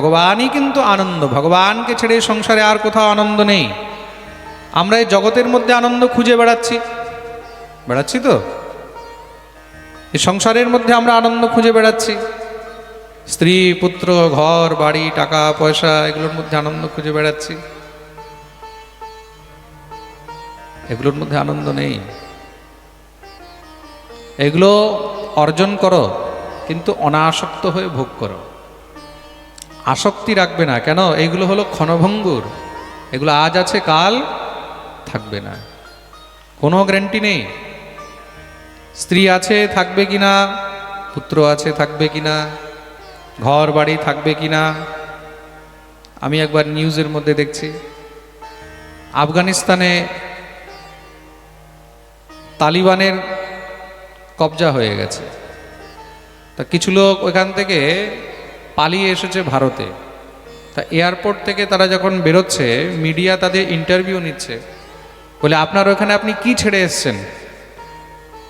ভগবানই কিন্তু আনন্দ। ভগবানকে ছেড়ে সংসারে আর কোথাও আনন্দ নেই। আমরা এই জগতের মধ্যে আনন্দ খুঁজে বেড়াচ্ছি। বেড়াচ্ছি তো? এই সংসারের মধ্যে আমরা আনন্দ খুঁজে বেড়াচ্ছি। স্ত্রী, পুত্র, ঘর, বাড়ি, টাকা, পয়সা, এগুলোর মধ্যে আনন্দ খুঁজে বেড়াচ্ছি। এগুলোর মধ্যে আনন্দ নেই। এগুলো অর্জন করো, কিন্তু অনাসক্ত হয়ে ভোগ করো। আসক্তি রাখবে না। কেন? এইগুলো হলো ক্ষণভঙ্গুর। এগুলো আজ আছে, কাল থাকবে না। কোনো গ্যারেন্টি নেই। স্ত্রী আছে, থাকবে কি না? পুত্র আছে, থাকবে কিনা ঘর, বাড়ি থাকবে কি না? আমি একবার নিউজের মধ্যে দেখছি। আফগানিস্তানে তালিবানের কবজা হয়ে গেছে। তা কিছু লোক ওইখান থেকে পালিয়ে এসেছে ভারতে। তা এয়ারপোর্ট থেকে তারা যখন বেরোচ্ছে মিডিয়া তাদের ইন্টারভিউ নিচ্ছে। বলে, আপনার ওখানে আপনি কি ছেড়ে এসছেন?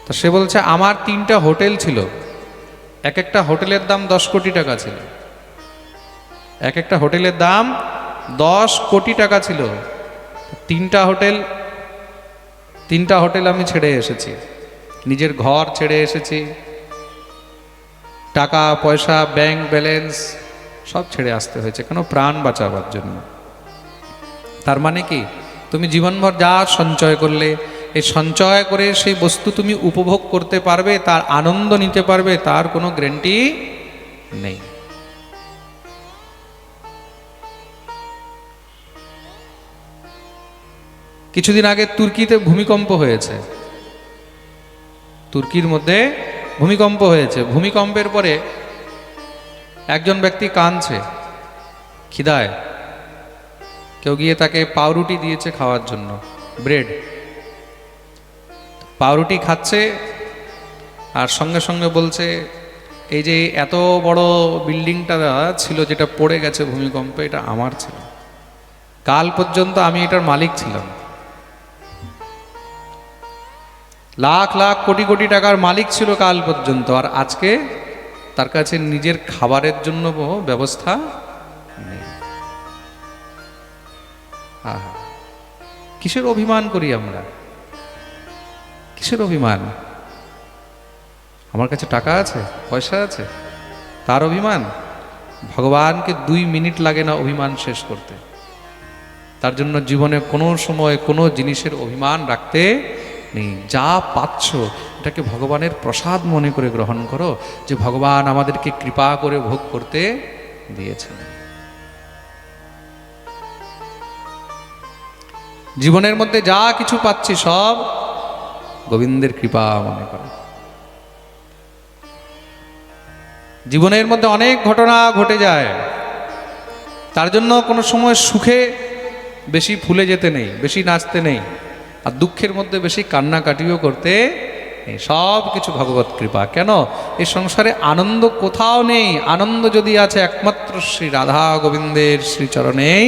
তো সে বলছে, আমার তিনটা হোটেল ছিল। এক একটা হোটেলের দাম দশ কোটি টাকা ছিল। এক একটা হোটেলের দাম দশ কোটি টাকা ছিল। তিনটা হোটেল তিনটা হোটেল আমি ছেড়ে এসেছি। নিজের ঘর ছেড়ে এসেছি। টাকা, পয়সা ব্যাংক ব্যালেন্স সব ছেড়ে আসতে হয়েছে, কেন প্রাণ বাঁচাবার জন্য। তার মানে কি? তুমি জীবনভর যা সঞ্চয় করলে, এই সঞ্চয় করে সেই বস্তু তুমি উপভোগ করতে পারবে, তার আনন্দ নিতে পারবে, তার কোনো গ্যারেন্টি নেই। কিছুদিন আগে তুর্কিতে ভূমিকম্প হয়েছে। তুর্কির মধ্যে ভূমিকম্প হয়েছে। ভূমিকম্পের পরে একজন ব্যক্তি কাঁদছে, খিদায়। কেউ গিয়ে তাকে পাউরুটি দিয়েছে খাওয়ার জন্য, ব্রেড। পাউরুটি খাচ্ছে আর সঙ্গে সঙ্গে বলছে, এই যে এত বড় বিল্ডিংটা ছিল যেটা পড়ে গেছে ভূমিকম্পে, এটা আমার ছিল। কাল পর্যন্ত আমি এটার মালিক ছিলাম। লাখ লাখ কোটি কোটি টাকার মালিক ছিল কাল পর্যন্ত, আর আজকে তার কাছে নিজের খাবারের জন্য ব্যবস্থা নেই। কিসের অভিমান করি আমরা? কিসের অভিমান? আমার কাছে টাকা আছে, পয়সা আছে, তার অভিমান? ভগবানকে দুই মিনিট লাগে না অভিমান শেষ করতে। তার জন্য জীবনে কোনো সময় কোনো জিনিসের অভিমান রাখতে নেই যা পাচ্ছ, এটাকে ভগবানের প্রসাদ মনে করে গ্রহণ করো, যে ভগবান আমাদেরকে কৃপা করে ভোগ করতে দিয়েছেন। জীবনের মধ্যে যা কিছু পাচ্ছি সব গোবিন্দের কৃপা মনে করো। জীবনের মধ্যে অনেক ঘটনা ঘটে যায়। তার জন্য কোনো সময় সুখে বেশি ফুলে যেতে নেই, বেশি নাচতে নেই। আর দুঃখের মধ্যে বেশি কান্নাকাটিও করতে নেই সব কিছু ভগবত কৃপা কেন এই সংসারে আনন্দ কোথাও নেই আনন্দ যদি আছে একমাত্র শ্রী রাধা গোবিন্দের শ্রীচরণেই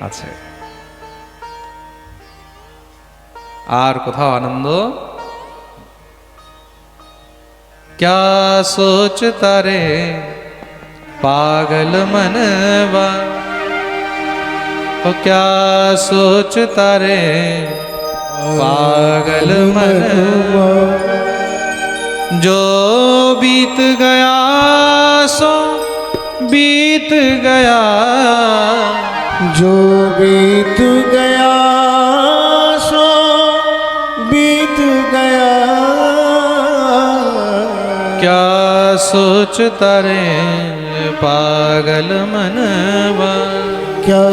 আছে আর কোথাও আনন্দ क्या सोचता रे पागल मनवा ओ क्या सोचता रे पागल मनवा जो बीत गया सो बीत गया। जो बीत गया सो बीत गया। क्या सोचता रे पागल मनवा क्या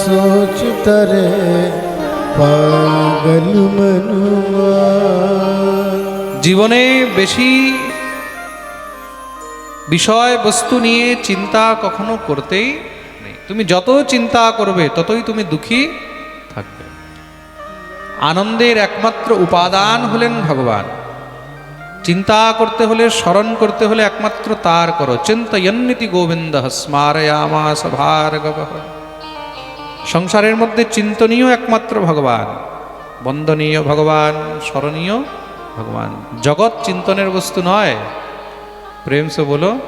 सोचता रे জীবনে বেশি বিষয়বস্তু নিয়ে চিন্তা কখনো করতেই নেই। তুমি যত চিন্তা করবে, ততই তুমি দুঃখী থাকবে। আনন্দের একমাত্র উপাদান হলেন ভগবান। চিন্তা করতে হলে, স্মরণ করতে হলে একমাত্র তার করো। চিন্তা গোবিন্দ স্মারয়ামা সভার্গব সংসারের মধ্যে চিন্তনীয় একমাত্র ভগবান। বন্দনীয় ভগবান, স্মরণীয় ভগবান। জগৎ চিন্তনের বস্তু নয়। প্রেমস বলো